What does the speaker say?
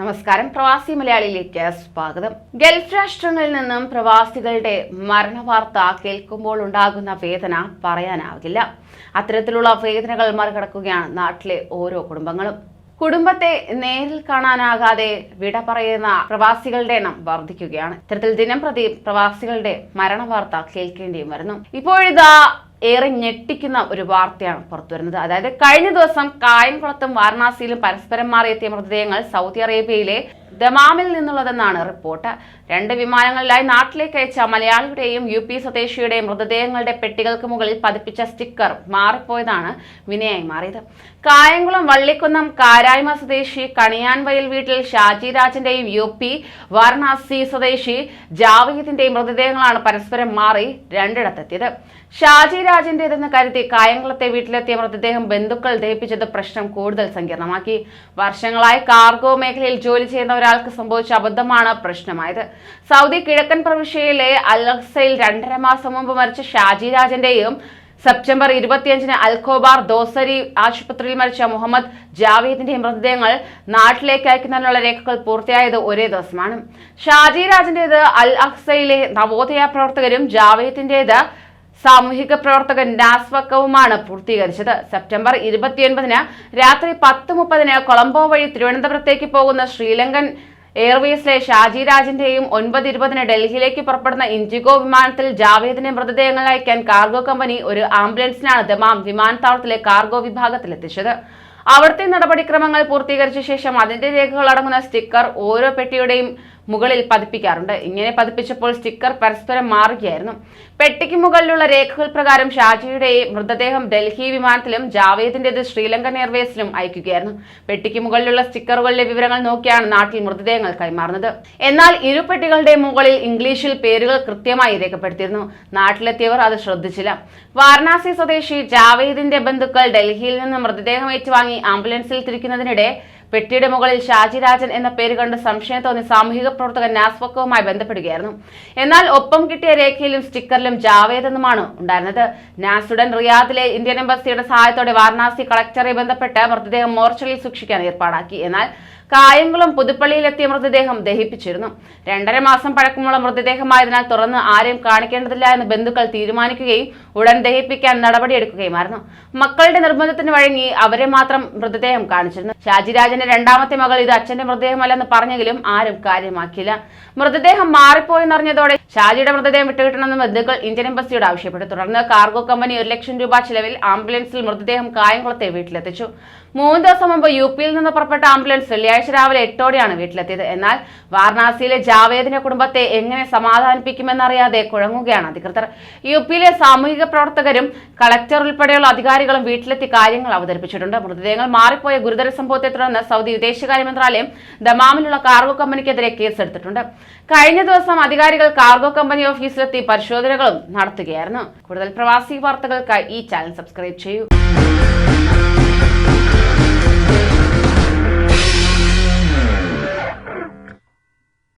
നമസ്കാരം. പ്രവാസി മലയാളിയിലേക്ക് സ്വാഗതം. ഗൾഫ് രാഷ്ട്രങ്ങളിൽ നിന്നും പ്രവാസികളുടെ മരണവാർത്ത കേൾക്കുമ്പോൾ ഉണ്ടാകുന്ന വേദന പറയാനാവില്ല അത്തരത്തിലുള്ള വേദനകൾ മറികടക്കുകയാണ് നാട്ടിലെ ഓരോ കുടുംബങ്ങളും. കുടുംബത്തെ നേരിൽ കാണാനാകാതെ വിട പറയുന്ന പ്രവാസികളുടെ എണ്ണം വർദ്ധിക്കുകയാണ്. ഇത്തരത്തിൽ ദിനം പ്രതി പ്രവാസികളുടെ മരണവാർത്ത കേൾക്കേണ്ടിയും വരുന്നു. ഇപ്പോഴിതാ ഏറെ ഞെട്ടിക്കുന്ന ഒരു വാർത്തയാണ് പുറത്തുവരുന്നത് അതായത് കഴിഞ്ഞ ദിവസം കായംകുളത്തും വാരണാസിയിലും പരസ്പരം മാറിയെത്തിയ മൃതദേഹങ്ങൾ സൗദി അറേബ്യയിലെ ദമാമിൽ നിന്നുള്ളതെന്നാണ് റിപ്പോർട്ട്. രണ്ട് വിമാനങ്ങളിലായി നാട്ടിലേക്ക് അയച്ച മലയാളിയുടെയും യു പി സ്വദേശിയുടെയും മൃതദേഹങ്ങളുടെ പെട്ടികൾക്ക് മുകളിൽ പതിപ്പിച്ച സ്റ്റിക്കർ മാറിപ്പോയതാണ് വിനയായി മാറിയത്. കായംകുളം വള്ളിക്കുന്നം കാരായ്മ സ്വദേശി കണിയാൻവയൽ വീട്ടിൽ ഷാജി രാജന്റെയും യു പി വാരണാസി സ്വദേശി ജാവീദിന്റെയും മൃതദേഹങ്ങളാണ് പരസ്പരം മാറി രണ്ടിടത്തെത്തിയത്. ഷാജി രാജിന്റേതെന്ന് കരുതി കായംകുളത്തെ വീട്ടിലെത്തിയ മൃതദേഹം ബന്ധുക്കൾ ദഹിപ്പിച്ചത് പ്രശ്നം കൂടുതൽ സങ്കീർണമാക്കി. വർഷങ്ങളായി കാർഗോ മേഖലയിൽ ജോലി ചെയ്യുന്ന ഒരാൾക്ക് സംഭവിച്ച അബദ്ധമാണ് പ്രശ്നമായത്. സൗദി കിഴക്കൻ പ്രവിശ്യയിലെ അൽസയിൽ രണ്ടര മാസം മുമ്പ് മരിച്ച ഷാജി രാജന്റെയും സെപ്റ്റംബർ ഇരുപത്തിയഞ്ചിന് അൽഖോബാർ ദോസരി ആശുപത്രിയിൽ മരിച്ച മുഹമ്മദ് ജാവേദിന്റെ മൃതദേഹങ്ങൾ നാട്ടിലേക്ക് അയക്കുന്നതിനുള്ള രേഖകൾ പൂർത്തിയായത് ഒരേ ദിവസമാണ്. ഷാജി രാജന്റേത് അൽ അഹ്സയിലെ നവോദയ പ്രവർത്തകരും ജാവേദിന്റേത് സാമൂഹിക പ്രവർത്തകൻ നാസ്വക്കവുമാണ് പൂർത്തീകരിച്ചത്. സെപ്റ്റംബർ ഇരുപത്തിയൊൻപതിന് രാത്രി പത്ത് മുപ്പതിന് കൊളംബോ വഴി തിരുവനന്തപുരത്തേക്ക് പോകുന്ന ശ്രീലങ്കൻ എയർവേസിലെ ഷാജി രാജിന്റെയും ഒൻപത് ഇരുപതിന് ഡൽഹിയിലേക്ക് പുറപ്പെടുന്ന ഇൻഡിഗോ വിമാനത്തിൽ ജാവേദിന്റെ മൃതദേഹങ്ങൾ അയക്കാൻ കാർഗോ കമ്പനി ഒരു ആംബുലൻസിനാണ് ദമാം വിമാനത്താവളത്തിലെ കാർഗോ വിഭാഗത്തിൽ എത്തിച്ചത് അവിടുത്തെ നടപടിക്രമങ്ങൾ പൂർത്തീകരിച്ച ശേഷം അതിന്റെ രേഖകൾ അടങ്ങുന്ന സ്റ്റിക്കർ ഓരോ പെട്ടിയുടെയും മുകളിൽ പതിപ്പിക്കാറുണ്ട്. ഇങ്ങനെ പതിപ്പിച്ചപ്പോൾ സ്റ്റിക്കർ പരസ്പരം മാറുകയായിരുന്നു. പെട്ടിക്ക് മുകളിലുള്ള രേഖകൾ പ്രകാരം ഷാജിയുടെ മൃതദേഹം ഡൽഹി വിമാനത്തിലും ജാവേദിന്റേത് ശ്രീലങ്കൻ എയർവേസിലും അയക്കുകയായിരുന്നു. പെട്ടിക്ക് മുകളിലുള്ള സ്റ്റിക്കറുകളിലെ വിവരങ്ങൾ നോക്കിയാണ് നാട്ടിൽ മൃതദേഹങ്ങൾ കൈമാറുന്നത്. എന്നാൽ ഇരു പെട്ടികളുടെ മുകളിൽ ഇംഗ്ലീഷിൽ പേരുകൾ കൃത്യമായി രേഖപ്പെടുത്തിയിരുന്നു. നാട്ടിലെത്തിയവർ അത് ശ്രദ്ധിച്ചില്ല. വാരണാസി സ്വദേശി ജാവേദിന്റെ ബന്ധുക്കൾ ഡൽഹിയിൽ നിന്ന് മൃതദേഹം ഏറ്റുവാങ്ങി ആംബുലൻസിൽ തിരിക്കുന്നതിനിടെ പെട്ടിയുടെ മുകളിൽ ഷാജിരാജൻ എന്ന പേര് കണ്ട് സംശയം തോന്നി സാമൂഹിക പ്രവർത്തകൻ നാസ്വക്കവുമായി ബന്ധപ്പെടുകയായിരുന്നു. എന്നാൽ ഒപ്പം കിട്ടിയ രേഖയിലും സ്റ്റിക്കറിലും ജാവേദ് എന്നുമാണ് ഉണ്ടായിരുന്നത്. നാസുഡൻ റിയാദിലെ ഇന്ത്യൻ എംബസിയുടെ സഹായത്തോടെ വാരണാസി കളക്ടറെ ബന്ധപ്പെട്ട് മൃതദേഹം മോർച്ചറിയിൽ സൂക്ഷിക്കാൻ ഏർപ്പാടാക്കി. എന്നാൽ കായംകുളം പുതുപ്പള്ളിയിലെത്തിയ മൃതദേഹം ദഹിപ്പിച്ചിരുന്നു. രണ്ടര മാസം പഴക്കമുള്ള മൃതദേഹമായതിനാൽ തുറന്ന് ആരെയും കാണിക്കേണ്ടതില്ല എന്ന് ബന്ധുക്കൾ തീരുമാനിക്കുകയും ഉടൻ ദഹിപ്പിക്കാൻ നടപടിയെടുക്കുകയുമായിരുന്നു. മക്കളുടെ നിർബന്ധത്തിന് വഴങ്ങി അവരെ മാത്രം മൃതദേഹം കാണിച്ചിരുന്നു. ഷാജിരാജന്റെ രണ്ടാമത്തെ മകൾ ഇത് അച്ഛന്റെ മൃതദേഹമല്ലെന്ന് പറഞ്ഞെങ്കിലും ആരും കാര്യമാക്കിയില്ല. മൃതദേഹം മാറിപ്പോയെന്നറിഞ്ഞതോടെ ഷാജിയുടെ മൃതദേഹം വിട്ടുകിട്ടണമെന്ന് ബന്ധുക്കൾ ഇന്ത്യൻ എംബസിയോട് ആവശ്യപ്പെട്ടു. തുടർന്ന് കാർഗോ കമ്പനി ഒരു ലക്ഷം രൂപ ചിലവിൽ ആംബുലൻസിൽ മൃതദേഹം കായംകുളത്തെ വീട്ടിലെത്തിച്ചു. മൂന്ന് ദിവസം മുമ്പ് യു പിയിൽ നിന്ന് പുറപ്പെട്ട ആംബുലൻസ് വെള്ളിയാഴ്ച രാവിലെ എട്ടോടെയാണ് വീട്ടിലെത്തിയത്. എന്നാൽ വാരണാസിയിലെ ജാവേദിന്റെ കുടുംബത്തെ എങ്ങനെ സമാധാനിപ്പിക്കുമെന്നറിയാതെ കുഴങ്ങുകയാണ് അധികൃതർ. യു പിയിലെ സാമൂഹിക പ്രവർത്തകരും കളക്ടർ ഉൾപ്പെടെയുള്ള അധികാരികളും വീട്ടിലെത്തി കാര്യങ്ങൾ അവതരിപ്പിച്ചിട്ടുണ്ട്. മൃതദേഹങ്ങൾ മാറിപ്പോയ ഗുരുതര സംഭവത്തെ തുടർന്ന് സൗദി വിദേശകാര്യ മന്ത്രാലയം ദമാമിലുള്ള കാർഗോ കമ്പനിക്കെതിരെ കേസെടുത്തിട്ടുണ്ട്. കഴിഞ്ഞ ദിവസം അധികാരികൾ കാർഗോ കമ്പനി ഓഫീസിലെത്തി പരിശോധനകളും നടത്തുകയായിരുന്നു. കൂടുതൽ പ്രവാസി വാർത്തകൾക്കായി ഈ ചാനൽ സബ്സ്ക്രൈബ് ചെയ്യൂ.